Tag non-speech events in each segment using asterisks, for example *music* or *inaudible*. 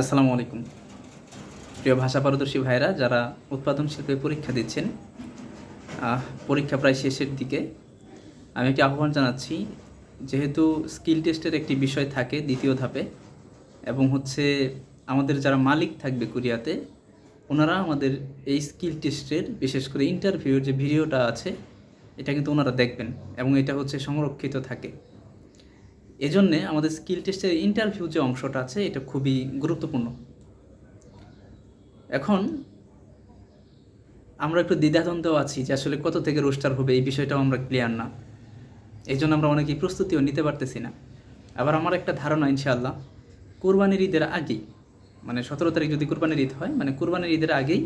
আসসালামু আলাইকুম। প্রিয় ভাষা পারদর্শী ভাইরা যারা উৎপাদন শিল্পে পরীক্ষা দিচ্ছেন পরীক্ষা প্রায় শেষের দিকে, আমি একটি আহ্বান জানাচ্ছি, যেহেতু স্কিল টেস্টের একটি বিষয় থাকে দ্বিতীয় ধাপে, এবং হচ্ছে আমাদের যারা মালিক থাকবে কোরিয়াতে, ওনারা আমাদের এই স্কিল টেস্টের, বিশেষ করে ইন্টারভিউর যে ভিডিওটা আছে, এটা কিন্তু ওনারা দেখবেন, এবং এটা হচ্ছে সংরক্ষিত থাকে। এজন্যে আমাদের স্কিল টেস্টের ইন্টারভিউ যে অংশটা আছে, এটা খুবই গুরুত্বপূর্ণ। এখন আমরা একটু দ্বিধাদ্বন্দ্ব আছি যে আসলে কত থেকে রোস্টার হবে, এই বিষয়টাও আমরা ক্লিয়ার না। এই জন্য আমরা অনেকেই প্রস্তুতিও নিতে পারতেছি না। আবার আমার একটা ধারণা ইনশাআল্লাহ, কোরবানির ঈদের আগেই মানে সতেরো তারিখ যদি কোরবানির ঈদ হয় মানে কোরবানির ঈদের আগেই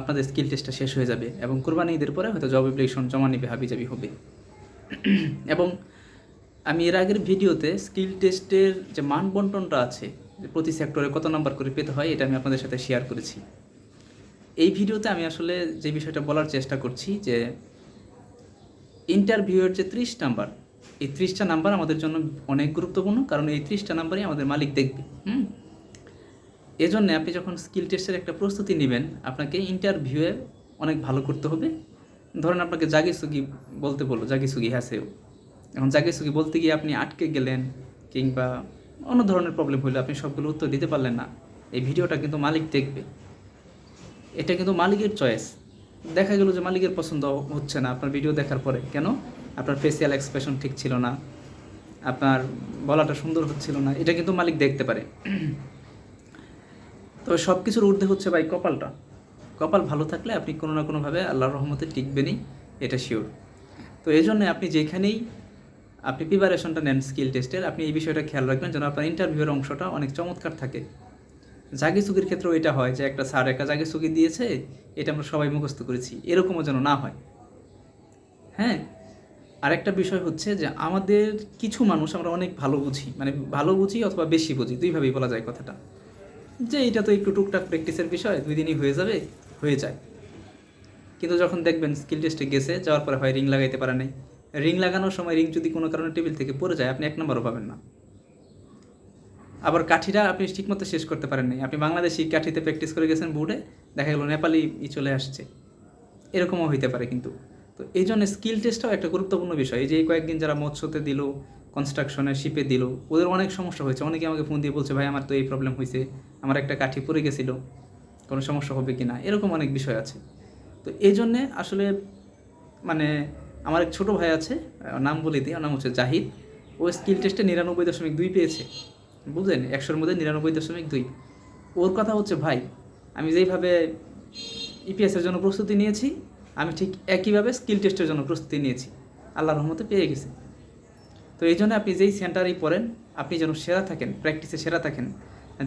আপনাদের স্কিল টেস্টটা শেষ হয়ে যাবে এবং কোরবানি ঈদের পরে হয়তো জব অ্যাপ্লিকেশন জমা নিবে, হাবিজাবি হবে। এবং আমি এর আগের ভিডিওতে স্কিল টেস্টের যে মান বন্টনটা আছে প্রতি সেক্টরে কত নাম্বার করে পেতে হয়, এটা আমি আপনাদের সাথে শেয়ার করেছি। এই ভিডিওতে আমি আসলে যে বিষয়টা বলার চেষ্টা করছি যে ইন্টারভিউয়ের যে ত্রিশ নাম্বার, এই ত্রিশটা নাম্বার আমাদের জন্য অনেক গুরুত্বপূর্ণ, কারণ এই ত্রিশটা নাম্বারই আমাদের মালিক দেখবে, হুম? এজন্য আপনি যখন স্কিল টেস্টের একটা প্রস্তুতি নেবেন, আপনাকে ইন্টারভিউয়ে অনেক ভালো করতে হবে। ধরেন আপনাকে জাগি সুগি বলতে বলল জাগি সুগি হ্যাসেও এখন জাগি সুগি বলতে গিয়ে আপনি আটকে গেলেন কিংবা অন্য ধরনের প্রবলেম হলে আপনি সবগুলো উত্তর দিতে পারলেন না। এই ভিডিওটা কিন্তু মালিক দেখবে। এটা কিন্তু মালিকের চয়েস দেখা গেল যে মালিকের পছন্দ হচ্ছে না আপনার ভিডিও দেখার পরে। কেন? আপনার ফেসিয়াল এক্সপ্রেশন ঠিক ছিল না। আপনার বলাটা সুন্দর হচ্ছিল না। এটা কিন্তু মালিক দেখতে পারে। *clears throat* তবে সব কিছুর ঊর্ধ্বে হচ্ছে ভাই কপালটা। কপাল ভালো থাকলে আপনি কোনো না কোনোভাবে আল্লাহর রহমতে টিকবেনই, এটা শিওর তো এই জন্যে আপনি যেখানেই আপনি প্রিপারেশনটা নেন স্কিল টেস্টের আপনি এই বিষয়টা খেয়াল রাখবেন যেন আপনার ইন্টারভিউয়ের অংশটা অনেক চমৎকার থাকে। জাগি সুগির ক্ষেত্রেও এটা হয় যে একটা স্যার একটা জাগি সুগি দিয়েছে, এটা আমরা সবাই মুখস্থ করেছি। এরকমও যেন না হয়। হ্যাঁ? আরেকটা বিষয় হচ্ছে যে আমাদের কিছু মানুষ আমরা অনেক ভালো বুঝি। মানে ভালো বুঝি অথবা বেশি বুঝি, দুইভাবেই বলা যায় কথাটা। যে এটা তো একটু টুকটাক প্র্যাকটিসের বিষয়, দুই দিনই হয়ে যাবে, হয়ে যায়। কিন্তু যখন দেখবেন স্কিল টেস্টে গেছে, যাওয়ার পরে হয় রিং লাগাইতে পারে নাই। রিং লাগানোর সময় রিং যদি কোনো কারণে টেবিল থেকে পড়ে যায়, আপনি এক নম্বরও পাবেন না। আবার কাঠিটা আপনি ঠিকমতো শেষ করতে পারেন নাই আপনি বাংলাদেশি কাঠিতে প্র্যাকটিস করে গেছেন বোর্ডে দেখা গেলো নেপালি চলে আসছে। এরকমও হইতে পারে কিন্তু। তো এই জন্য স্কিল টেস্টটাও একটা গুরুত্বপূর্ণ বিষয়। এই যে কয়েকদিন যারা মৎস্যতে দিল কনস্ট্রাকশনে শিপে দিল, ওদের অনেক সমস্যা হয়েছে। অনেকে আমাকে ফোন দিয়ে বলছে, ভাই, আমার তো এই প্রবলেম হয়েছে আমার একটা কাঠি পড়ে গেছিল। কোনো সমস্যা হবে কি না এরকম অনেক বিষয় আছে। তো এই জন্যে আসলে মানে আমার এক ছোটো ভাই আছে নাম বলে দিই নাম হচ্ছে জাহিদ। ও স্কিল টেস্টে নিরানব্বই দশমিক দুই পেয়েছে। বুঝলেন? একশোর মধ্যে নিরানব্বই দশমিক দুই। ওর কথা হচ্ছে, ভাই, আমি যেইভাবে ইপিএসের জন্য প্রস্তুতি নিয়েছি, আমি ঠিক একইভাবে স্কিল টেস্টের জন্য প্রস্তুতি নিয়েছি। আল্লাহর রহমতে পেয়ে গেছি। তো এই জন্য আপনি যেই সেন্টারেই পড়েন, আপনি যেন সেরা থাকেন, প্র্যাকটিসে সেরা থাকেন।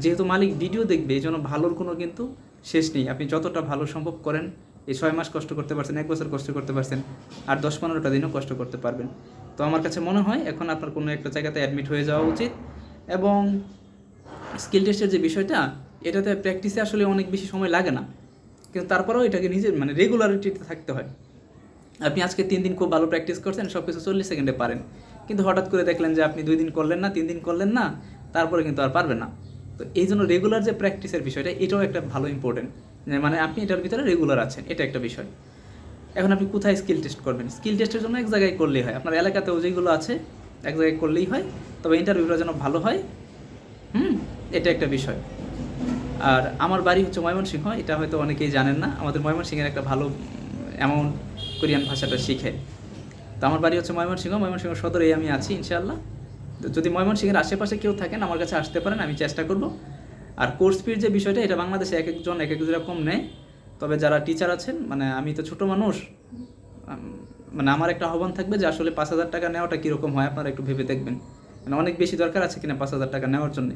যেহেতু মালিক ভিডিও দেখবে, এই জন্য ভালোর কোনো কিন্তু শেষ নেই। আপনি যতটা ভালো সম্ভব করেন এই ছয় মাস কষ্ট করতে পারছেন, এক বছর কষ্ট করতে পারছেন, আর দশ পনেরোটা দিনও কষ্ট করতে পারবেন। তো আমার কাছে মনে হয় এখন আপনার কোনো একটা জায়গাতে অ্যাডমিট হয়ে যাওয়া উচিত এবং স্কিল টেস্টের যে বিষয়টা, এটাতে প্র্যাকটিসে আসলে অনেক বেশি সময় লাগে না। কিন্তু তারপরেও এটাকে নিজের মানে রেগুলারিটিতে থাকতে হয়। আপনি আজকে তিন দিন খুব ভালো প্র্যাকটিস করছেন সব কিছু চল্লিশ সেকেন্ডে পারেন। কিন্তু হঠাৎ করে দেখলেন যে আপনি দুই দিন করলেন না, তিন দিন করলেন না, তারপরে কিন্তু আর পারবেন না। তো এই জন্য রেগুলার যে প্র্যাকটিসের বিষয়টা, এটাও একটা ভালো ইম্পর্টেন্ট মানে আপনি এটার ভিতরে রেগুলার আছেন, এটা একটা বিষয়। এখন আপনি কোথায় স্কিল টেস্ট করবেন? স্কিল টেস্টের জন্য এক জায়গায় করলেই হয়। আপনার এলাকাতেও যেগুলো আছে, এক জায়গায় করলেই হয়। তবে ইন্টারভিউটা যেন ভালো হয়, হুম, এটা একটা বিষয়। আর আমার বাড়ি হচ্ছে ময়মনসিংহ, এটা হয়তো অনেকেই জানেন না। আমাদের ময়মনসিংহের একটা ভালো অ্যামাউন্ট কোরিয়ান ভাষাটা শিখে। তো আমার বাড়ি হচ্ছে ময়মনসিংহ ময়মনসিংহ সদরেই আমি আছি, ইনশাআল্লাহ। তো যদি ময়মনসিংহের আশেপাশে কেউ থাকেন, আমার কাছে আসতে পারেন, আমি চেষ্টা করব। আর কোর্স ফির যে বিষয়টা, এটা বাংলাদেশে এক একজন এক এক রকম নেয়, তবে যারা টিচার আছেন মানে আমি তো ছোট মানুষ মানে আমার একটা আহ্বান থাকবে যে আসলে পাঁচ হাজার টাকা নেওয়াটা কীরকম হয়, আপনারা একটু ভেবে দেখবেন। মানে অনেক বেশি দরকার আছে কিনা পাঁচ হাজার টাকা নেওয়ার জন্যে।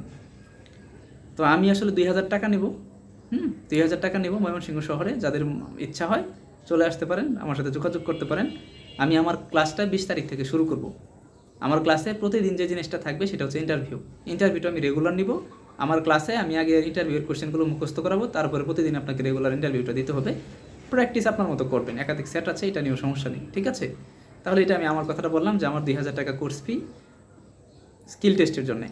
তো আমি আসলে দুই হাজার টাকা নেব, হুম, দুই হাজার টাকা নেব ময়মনসিংহ শহরে, যাদের ইচ্ছা হয়, চলে আসতে পারেন, আমার সাথে যোগাযোগ করতে পারেন। আমি আমার ক্লাসটা বিশ তারিখ থেকে শুরু করব। আমার ক্লাসে প্রতিদিন যে জিনিসটা থাকবে, সেটা হচ্ছে ইন্টারভিউ ইন্টারভিউটা আমি রেগুলার নিব আমার ক্লাসে আমি আগে ইন্টারভিউয়ের কোশ্চেনগুলো মুখস্থ করাবো, তারপরে প্রতিদিন আপনাকে রেগুলার ইন্টারভিউটা দিতে হবে। প্র্যাকটিস আপনার মতো করবেন। একাধিক সেট আছে, এটা নিয়েও সমস্যা নেই, ঠিক আছে? তাহলে এটা আমি আমার কথাটা বললাম যে আমার দুই হাজার টাকা কোর্স ফি স্কিল টেস্টের জন্যে।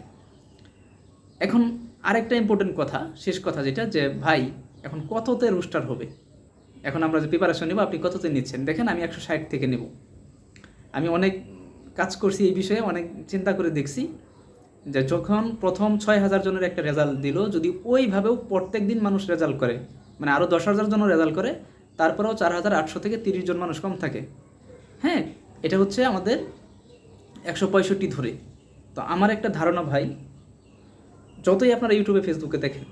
এখন আরেকটা ইম্পর্টেন্ট কথা, শেষ কথা যেটা যে, ভাই, এখন কততে রুস্টার হবে? এখন আমরা যে প্রিপারেশন নেব, আপনি কততে নিচ্ছেন? দেখেন, আমি একশো ষাট থেকে নেব। আমি অনেক কাজ করছি এই বিষয়ে, অনেক চিন্তা করে দেখছি। যে যখন প্রথম ছয় হাজার জনের একটা রেজাল্ট দিল, যদি ওইভাবেও প্রত্যেক দিন মানুষ রেজাল্ট করে মানে আরও দশ হাজার জন রেজাল্ট করে, তারপরেও চার হাজার আটশো থেকে তিরিশ জন মানুষ কম থাকে। হ্যাঁ এটা হচ্ছে আমাদের একশো পঁয়ষট্টি ধরে। তো আমার একটা ধারণা ভাই, যতই আপনারা ইউটিউবে ফেসবুকে দেখেন,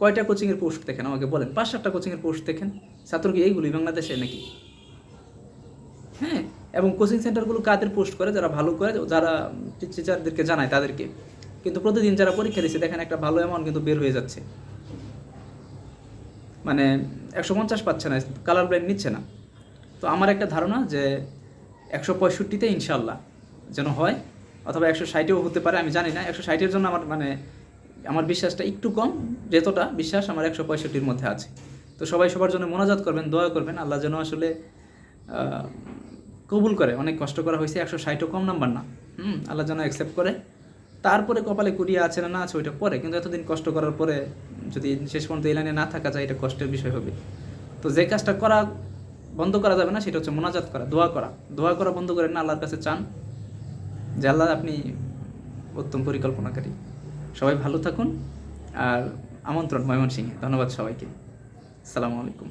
কয়টা কোচিংয়ের পোস্ট দেখেন, আমাকে বলেন, পাঁচ সাতটা কোচিংয়ের পোস্ট দেখেন, ছাত্র কি এইগুলি বাংলাদেশে নাকি? এবং কোচিং সেন্টারগুলো কাদের পোস্ট করে, যারা ভালো করে, যারা টিচারদেরকে জানায় তাদেরকে। কিন্তু প্রতিদিন যারা পরীক্ষা দিচ্ছে, দেখেন একটা ভালো অ্যামাউন্ট কিন্তু বের হয়ে যাচ্ছে। মানে একশো পঞ্চাশ পাচ্ছে না কালার ব্লাইন্ড নিচ্ছে না। তো আমার একটা ধারণা যে একশো পঁয়ষট্টিতে ইনশাল্লাহ যেন হয়, অথবা একশো ষাটেও হতে পারে, আমি জানি না। একশো ষাটের জন্য আমার মানে আমার বিশ্বাসটা একটু কম, যতটা বিশ্বাস আমার একশো পঁয়ষট্টির মধ্যে আছে। তো সবাই সবার জন্য মোনাজাত করবেন, দয়া করবেন, আল্লাহ যেন আসলে কবুল করে। অনেক কষ্ট করা হয়েছে, একশো ষাটও কম নাম্বার না। হুম, আল্লাহ যেন অ্যাকসেপ্ট করে। তারপরে কপালে কুড়িয়ে আছে না না আছে, ওইটা পরে। কিন্তু এতদিন কষ্ট করার পরে যদি শেষ পর্যন্ত এই লাইনে না থাকা যায়, এটা কষ্টের বিষয় হবে। তো যে কাজটা করা বন্ধ করা যাবে না, সেটা হচ্ছে মোনাজাত করা, দোয়া করা। দোয়া করা বন্ধ করেন না, আল্লাহর কাছে চান যে আল্লাহ আপনি উত্তম পরিকল্পনাকারী। সবাই ভালো থাকুন, আর আমন্ত্রণ ময়মনসিংহে। ধন্যবাদ সবাইকে। সালামু আলাইকুম।